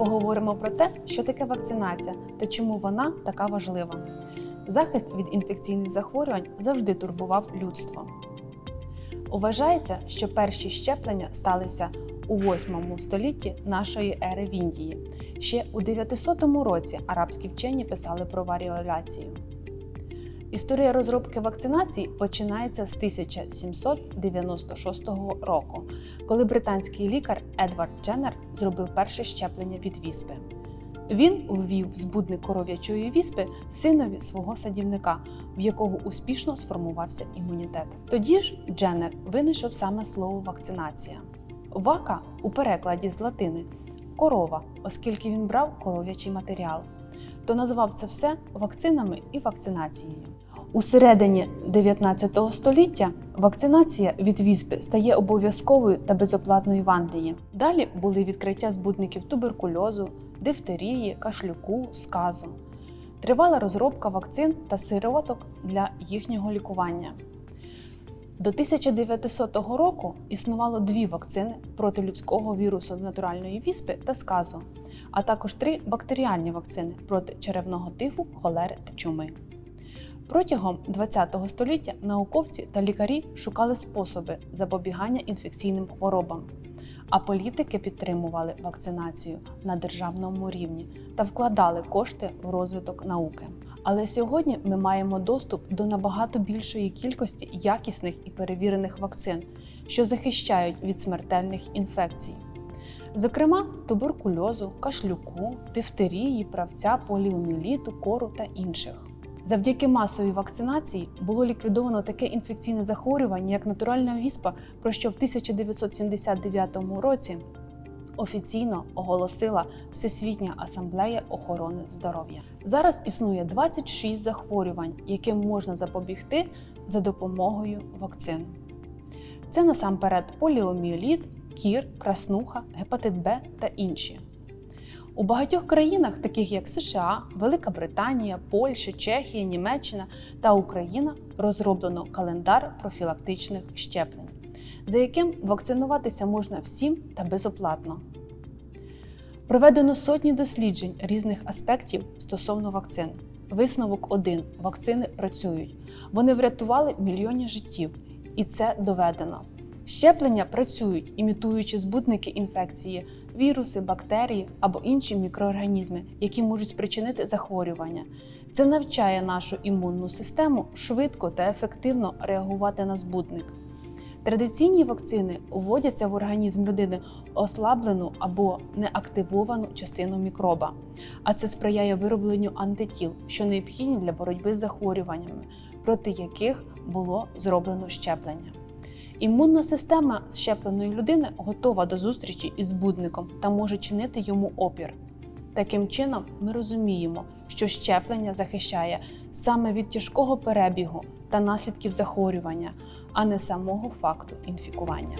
Поговоримо про те, що таке вакцинація та чому вона така важлива. Захист від інфекційних захворювань завжди турбував людство. Уважається, що перші щеплення сталися у 8 столітті нашої ери в Індії. Ще у 900 році арабські вчені писали про варіоляцію. Історія розробки вакцинації починається з 1796 року, коли британський лікар Едвард Дженнер зробив перше щеплення від віспи. Він ввів збудник коров'ячої віспи синові свого садівника, в якого успішно сформувався імунітет. Тоді ж Дженнер винайшов саме слово вакцинація. Вака у перекладі з латини корова, оскільки він брав коров'ячий матеріал, то назвав це все вакцинами і вакцинацією. У середині 19 століття вакцинація від віспи стає обов'язковою та безоплатною в Англії. Далі були відкриття збудників туберкульозу, дифтерії, кашлюку, сказу. Тривала розробка вакцин та сироваток для їхнього лікування. До 1900 року існувало дві вакцини проти людського вірусу натуральної віспи та сказу, а також три бактеріальні вакцини проти черевного тифу, холери та чуми. Протягом ХХ століття науковці та лікарі шукали способи запобігання інфекційним хворобам, а політики підтримували вакцинацію на державному рівні та вкладали кошти в розвиток науки. Але сьогодні ми маємо доступ до набагато більшої кількості якісних і перевірених вакцин, що захищають від смертельних інфекцій. Зокрема, туберкульозу, кашлюку, дифтерії, правця, поліоміеліту, кору та інших. Завдяки масовій вакцинації було ліквідовано таке інфекційне захворювання, як натуральна віспа, про що в 1979 році офіційно оголосила Всесвітня асамблея охорони здоров'я. Зараз існує 26 захворювань, яким можна запобігти за допомогою вакцин. Це насамперед поліоміеліт, кір, краснуха, гепатит Б та інші. У багатьох країнах, таких як США, Велика Британія, Польща, Чехія, Німеччина та Україна, розроблено календар профілактичних щеплень, за яким вакцинуватися можна всім та безоплатно. Проведено сотні досліджень різних аспектів стосовно вакцин. Висновок 1. Вакцини працюють. Вони врятували мільйони життів, і це доведено. Щеплення працюють, імітуючи збудники інфекції, віруси, бактерії або інші мікроорганізми, які можуть спричинити захворювання. Це навчає нашу імунну систему швидко та ефективно реагувати на збудник. Традиційні вакцини вводяться в організм людини ослаблену або неактивовану частину мікроба, а це сприяє виробленню антитіл, що необхідні для боротьби з захворюваннями, проти яких було зроблено щеплення. Імунна система щепленої людини готова до зустрічі із будником та може чинити йому опір. Таким чином, ми розуміємо, що щеплення захищає саме від тяжкого перебігу та наслідків захворювання, а не самого факту інфікування.